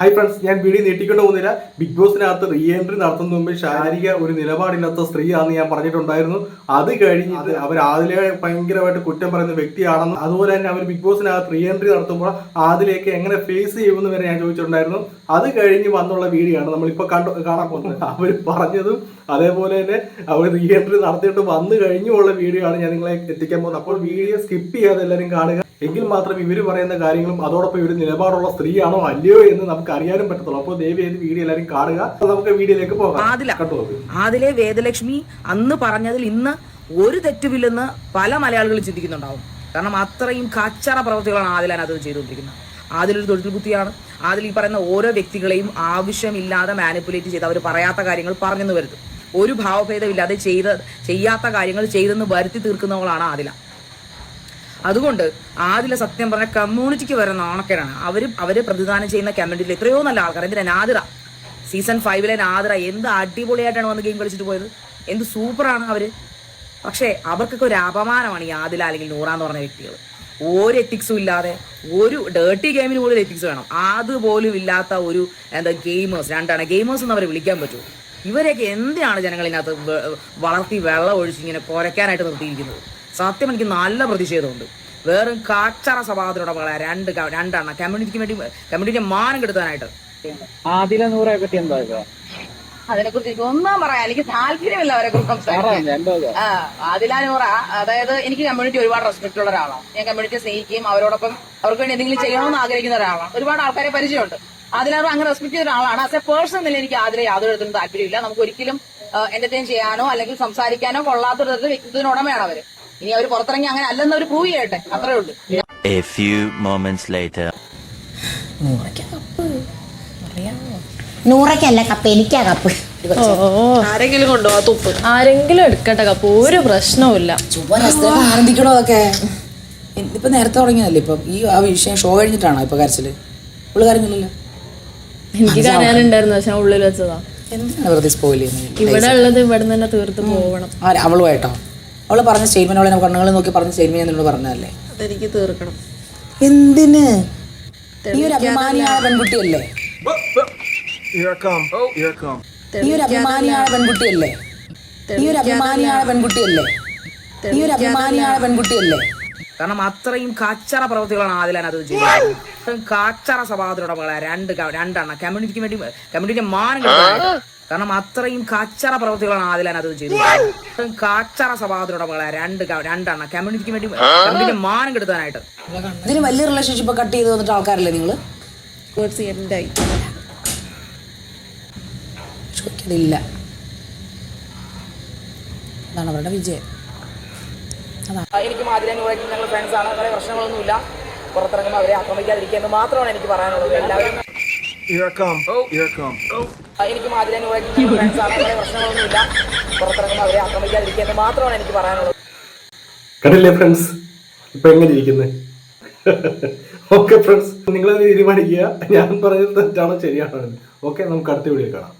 Hi friends ഞാൻ video നീട്ടിക്കൊണ്ട് പോകുന്നില്ല. ബിഗ് ബോസിനകത്ത് റീ എൻട്രി നടത്തുന്ന മുമ്പ് ശാരീരിക ഒരു നിലപാടില്ലാത്ത സ്ത്രീയാണെന്ന് ഞാൻ പറഞ്ഞിട്ടുണ്ടായിരുന്നു. അത് കഴിഞ്ഞിട്ട് അവർ ആദിലെ ഭയങ്കരമായിട്ട് കുറ്റം പറയുന്ന വ്യക്തിയാണെന്ന് അതുപോലെ തന്നെ അവർ ബിഗ് ബോസിനകത്ത് റീ എൻട്രി നടത്തുമ്പോൾ ആദിലേക്ക് എങ്ങനെ ഫേസ് ചെയ്യുമെന്ന് വരെ ഞാൻ ചോദിച്ചിട്ടുണ്ടായിരുന്നു. അത് കഴിഞ്ഞ് വന്നുള്ള വീഡിയോ ആണ് നമ്മളിപ്പോൾ കണ്ടു കാണാൻ പോകുന്നത്. അവർ പറഞ്ഞതും അതേപോലെ തന്നെ അവർ റീ എൻട്രി നടത്തിയിട്ട് വന്നു കഴിഞ്ഞുള്ള വീഡിയോ ആണ് ഞാൻ നിങ്ങളെ എത്തിക്കാൻ പോകുന്നത്. അപ്പോൾ വീഡിയോ സ്കിപ്പ് ചെയ്യാതെ എല്ലാവരും കാണുക. എങ്കിൽ മാത്രം ഇവർ പറയുന്ന കാര്യങ്ങളും അതോടൊപ്പം ഇവർ നിലപാടുള്ള സ്ത്രീയാണോ അല്ലയോ എന്ന് നമുക്ക് അറിയാനും പറ്റത്തുള്ളൂ. അപ്പോൾ ദേവി ഏത് വീഡിയോ എല്ലാവരും കാണുക. നമുക്ക് വീഡിയോയിലേക്ക് പോകാം. ആദില. വേദലക്ഷ്മി അന്ന് പറഞ്ഞതിൽ ഇന്ന് ഒരു തെറ്റുമില്ലെന്ന് പല മലയാളികളും ചിന്തിക്കുന്നുണ്ടാവും. കാരണം അത്രയും കച്ചറ പ്രവൃത്തികളാണ് ആദിലാൻ അത് ചെയ്തുകൊണ്ടിരിക്കുന്നത്. ആദിലൊരു തൊഴിൽ ബുദ്ധിയാണ് ആദിൽ ഈ പറയുന്ന ഓരോ വ്യക്തികളെയും ആവശ്യമില്ലാതെ മാനിപ്പുലേറ്റ് ചെയ്ത് അവർ പറയാത്ത കാര്യങ്ങൾ പറഞ്ഞെന്ന് വരുത്തും ഒരു ഭാവഭേദമില്ലാതെ ചെയ്ത ചെയ്യാത്ത കാര്യങ്ങൾ ചെയ്തെന്ന് വരുത്തി തീർക്കുന്നവളാണ് ആദില. അതുകൊണ്ട് ആദില സത്യം പറഞ്ഞ കമ്മ്യൂണിറ്റിക്ക് വരെ നാണക്കേടാണ്. അവർ അവർ പ്രതിദാനം ചെയ്യുന്ന കമ്മ്യൂണിറ്റിയിൽ എത്രയോ നല്ല ആൾക്കാർ എന്തിനാ? നാദിറ. സീസൺ ഫൈവിലെ നാദിറ എന്ത് അടിപൊളിയായിട്ടാണ് വന്ന് ഗെയിം കളിച്ചിട്ട് പോയത്? എന്ത് സൂപ്പറാണ് അവർ. പക്ഷേ അവർക്കൊക്കെ ഒരു അപമാനമാണ് ഈ ആദില അല്ലെങ്കിൽ നൂറ എന്ന് പറഞ്ഞ വ്യക്തികൾ. ഒരു എത്തിക്സും ഇല്ലാതെ ഒരു ഡേർട്ടി ഗെയിമിന് പോലും എത്തിക്സ് വേണം. അതുപോലും ഇല്ലാത്ത ഒരു എന്താ ഗെയിമേഴ്സ് രണ്ടാണ്. ഗെയിമേഴ്സ് എന്ന് അവരെ വിളിക്കാൻ പറ്റുമോ ഇവരെയൊക്കെ എന്തിനാണ് ജനങ്ങളിനകത്ത് വളർത്തി വെള്ളം ഒഴിച്ച് ഇങ്ങനെ കുരയ്ക്കാനായിട്ട് നിർത്തിയിരിക്കുന്നത്? സത്യം എനിക്ക് നല്ല പ്രതിഷേധമുണ്ട്. വേറും കാച്ചറ സ്വഭാവത്തിലുള്ള രണ്ട് രണ്ടെണ്ണം. കമ്മ്യൂണിറ്റിക്ക് വേണ്ടി കമ്മ്യൂണിറ്റിയെ മാനം കെടുത്താനായിട്ട്. ആദില നൂറെ പറ്റി എന്താ അതിനെ കുറിച്ച് എനിക്ക് ഒന്നും പറയാം എനിക്ക് താല്പര്യമില്ല അവരെ കുറിച്ച് സംസാരിക്കാൻ. ആ ആദിലാനൂറ അതായത് എനിക്ക് കമ്മ്യൂണിറ്റി ഒരുപാട് റെസ്പെക്ട് ഉള്ള ഒരാളാണ് ഞാൻ കമ്മ്യൂണിറ്റി സ്നേഹിക്കുകയും അവരോടൊപ്പം അവർക്ക് വേണ്ടി എന്തെങ്കിലും ചെയ്യണമെന്ന് ആഗ്രഹിക്കുന്ന ഒരാളാണ് ഒരുപാട് ആൾക്കാരെ പരിചയമുണ്ട്. ആദിലാറും അങ്ങനെ റെസ്പെക്ട് ചെയ്ത ഒരാളാണ്. ആസ് എ പേഴ്സൺ നില എനിക്ക് ആദ്യം യാതൊരു തരത്തിലും താല്പര്യമില്ല. നമുക്ക് ഒരിക്കലും എന്റർടൈൻ ചെയ്യാനോ അല്ലെങ്കിൽ സംസാരിക്കാനോ കൊള്ളാത്ത ഒരു തരത്തിൽ വ്യക്തിത്വത്തിന് ഉടമയാണ് അവർ. ഇനി അവർ പുറത്തിറങ്ങി അങ്ങനെ അല്ലെന്ന് അവർ പ്രൂവ് ചെയ്യട്ടെ. അത്രേ ഉള്ളൂ. A few moments later. നൂറയ്ക്കല്ല കപ്പ് എനിക്കാ കപ്പ്. ആരെങ്കിലും കൊണ്ടുപോവാ തുപ്പ്? ആരെങ്കിലും എടുക്കട്ടെ കപ്പ് ഒരു പ്രശ്നവുമില്ല. ചുമ്മാ ആനന്ദിക്കണോ അതൊക്കെ ഇപ്പൊ നേരത്തെ തുടങ്ങിയതല്ലേ ഇപ്പൊ? ഈ ആ വിഷയം ഷോ കഴിഞ്ഞിട്ടാണോ ഇപ്പൊ കരച്ചിൽ? ഉള്ളു കാര്യങ്ങളില്ലല്ലോ എനിക്ക് കരയാനുണ്ടായിരുന്നു പക്ഷെ ഉള്ളിൽ വെച്ചതാ. എന്താണ് വെറുതെ സ്പോയിൽ ഇവിടെ ഉള്ളത് ഇവിടെ നിന്ന് തന്നെ തീർത്ത് പോകണം ആര്? അവളുമായിട്ടോ? അവൾ പറഞ്ഞ സ്റ്റേറ്റ്മെന്റ് അവളെ കണ്ണുകൾ നോക്കി പറഞ്ഞ സ്റ്റേറ്റ്മെന്റ് എന്നോട് പറഞ്ഞതല്ലേ? അതെനിക്ക് തീർക്കണം. എന്തിന്? ഈ ഒരു അഭിമാനിയായ പെൺകുട്ടിയല്ലേ? ഈ ഒരു അഭിമാനിയായ പെൺകുട്ടിയല്ലേ? ഈ ഒരു അഭിമാനിയായ പെൺകുട്ടിയല്ലേ? ഈ ഒരു അഭിമാനിയായ പെൺകുട്ടിയല്ലേ? കാരണം അത്രയും കാച്ചറ പ്രവൃത്തികളാണ് ആദിലാൻ അത് ചെയ്യുന്നത്. കാച്ചറ സ്വഭാവത്തിലുള്ള രണ്ട് രണ്ടെണ്ണം. കമ്മ്യൂണിറ്റിക്ക് വേണ്ടി കമ്മ്യൂണിറ്റി മാനം കാരണം അത്രയും കാച്ചറ പ്രവൃത്തികളാണ് ആദിലാൻ അത് ചെയ്തത്. കാച്ചറ മകളെ രണ്ട് രണ്ടെണ്ണം. കമ്മ്യൂണിറ്റിക്ക് വേണ്ടി കമ്മ്യൂണിറ്റി മാനം കെടുത്താനായിട്ട്. ഇതിന് വലിയ റിലേഷൻഷിപ്പ് കട്ട് ചെയ്ത് വന്നിട്ട് ആൾക്കാരല്ലേ നിങ്ങൾ ചോദിക്കതില്ല അതാണ് അവരുടെ വിജയം. എനിക്ക് നൂറായിട്ടും ഞങ്ങൾ ഫ്രണ്ട്സ് ആണ്. വേറെ പ്രശ്നങ്ങളൊന്നുമില്ല. പുറത്തിറങ്ങുമ്പോൾ അവരെ ആക്രമിക്കാതിരിക്കുക എന്ന് മാത്രമാണ് എനിക്ക് പറയാനുള്ളത്. എല്ലാവരും എനിക്കും ആദിലാൻ എനിക്ക് ഞങ്ങൾ ഫ്രണ്ട്സ് ആണ് വേറെ പ്രശ്നങ്ങളൊന്നുമില്ല. പുറത്തിറങ്ങുമ്പോൾ അവരെ ആക്രമിക്കാതിരിക്കുക എന്ന് മാത്രമാണ് എനിക്ക് പറയാനുള്ളത്. കണ്ടില്ലേ ഫ്രണ്ട്സ് ഇപ്പൊ എങ്ങനെ ഇരിക്കുന്നത് ഓക്കെ ഫ്രണ്ട്സ് നിങ്ങൾ തീരുമാനിക്കുക? ഞാൻ പറഞ്ഞത് തെറ്റാണോ ശരിയാണോ ഓക്കെ നമുക്ക് അടുത്ത വീഡിയോ കാണാം.